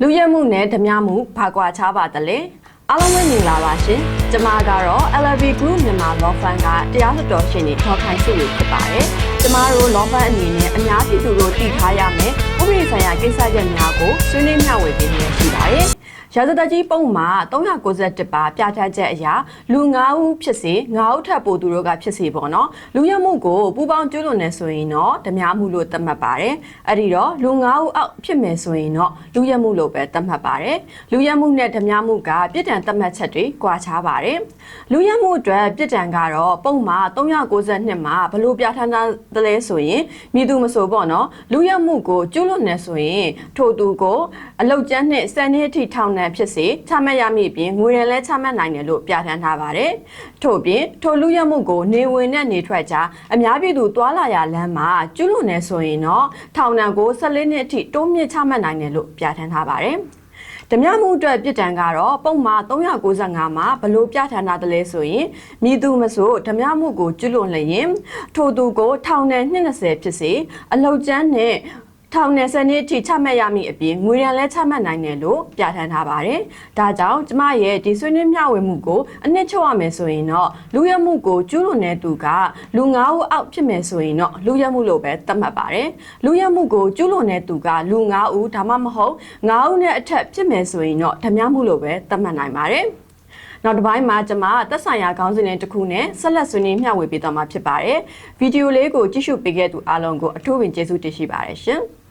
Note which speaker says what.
Speaker 1: လူရက်မှုနဲ့ဓမြမှုဘာကွာခြားပါသလဲအားလုံးပဲမင်္ဂလာပါရှင်ကျမကတော့ LV Group မြန်မာ Law Firm ကတရားလွှတ်တော်ရှင်တွေထောက်ခိုင်းစုလို့ဖြစ်ပါတယ်ကျမတို့ Law Firm အနေနဲ့အများပြည်သူတို့တည်ထားရမယ်ဥပဒေဆိုင်ရာကိစ္စရပ်များကိုဆွေးနွေးမျှဝေပေးနေရှိပါတယ် ရာဇသကြီးပုံမှာ391ပါပြဋ္ဌာန်းချက်အရာလူ9ဦးဖြစ်စေ9ဦးထပ်ပိုသူတို့ကဖြစ်စေပေါ့နော်လူရမှုကိုပူပေါင်းကျွလွန်နေဆိုရင်တော့ဓမြမှုလို့သတ်မှတ်ပါတယ်အဲ့ဒီတော့လူ9ဦးအောက်ဖြစ်မယ်ဆိုရင်တော့လူရမှုလို့ပဲသတ်မှတ်ပါတယ်လူရမှုနဲ့ဓမြမှုကပြစ်ဒဏ်သတ်မှတ်ချက်တွေကွာခြားပါတယ်လူရမှုအတွက်ပြစ်ဒဏ်ကတော့ပုံမှာ392မှာဘလို့ပြဋ္ဌာန်းသလဲဆိုရင်မိသူမဆိုပေါ့နော်လူရမှုကိုကျွလွန်နေဆိုရင်ထိုသူကိုအလုတ်ကျန်းနဲ့စံနှစ်အထိထောင်ဒဏ်ဖြစ်စေချမှတ်ရမည့်အပြင်ငွေရန်လဲချမှတ်နိုင်တယ်လို့ပြဋ္ဌာန်းထားပါတယ်ထို့ပြင်ထိုလူရမှုကိုနေဝင်နဲ့နေထွက်ကြားအများပြည်သူသွာလာရလမ်းမှာကျွလွန်နေဆိုရင်တော့ထောင်ဒဏ်ကို14နှစ်အထိတိုးမြင့်ချမှတ်နိုင်တယ်လို့ပြဋ္ဌာန်းထားပါတယ်ဓမြမှုအတွက်ပြစ်ဒဏ်ကတော့ပုံမှာ395မှာဘလို့ပြဋ္ဌာန်းထားတယ်လဲဆိုရင်မြည်သူမဆိုဓမြမှုကိုကျွလွန်လျင်ထိုသူကိုထောင်ဒဏ်20ဖြစ်စေအလောက်ကျန်းနဲ့ ထောင်နယ်စနစ်ထိချမှတ်ရမည့်အပြင်ငွေရန်လဲချမှတ်နိုင်တယ်လို့ပြဋ္ဌာန်းထားပါတယ်။ဒါကြောင့်ကျမရဲ့ဒီဆွေးနွေးမျှဝေမှုကိုအနှစ်ချုပ်ရမယ်ဆိုရင်တော့လူရမှုကိုကျူးလွန်တဲ့သူကလူ9ဦးအောက်ဖြစ်မယ်ဆိုရင်တော့လူရမှုလို့ပဲသတ်မှတ်ပါတယ်။လူရမှုကိုကျူးလွန်တဲ့သူကလူ9ဦးဒါမှမဟုတ်9ဦးနဲ့အထက်ဖြစ်မယ်ဆိုရင်တော့ဓမြမှုလို့ပဲသတ်မှတ်နိုင်ပါတယ်။နောက်တစ်ပိုင်းမှာကျွန်မသက်ဆိုင်ရာခေါင်းစဉ်လေးတစ်ခုနဲ့ဆက်လက်ဆွေးနွေးမျှဝေပေးသွားမှာဖြစ်ပါတယ်။ဗီဒီယိုလေးကိုကြည့်ရှုပေးခဲ့သူအားလုံးကိုအထူးပင်ကျေးဇူးတင်ရှိပါတယ်ရှင်။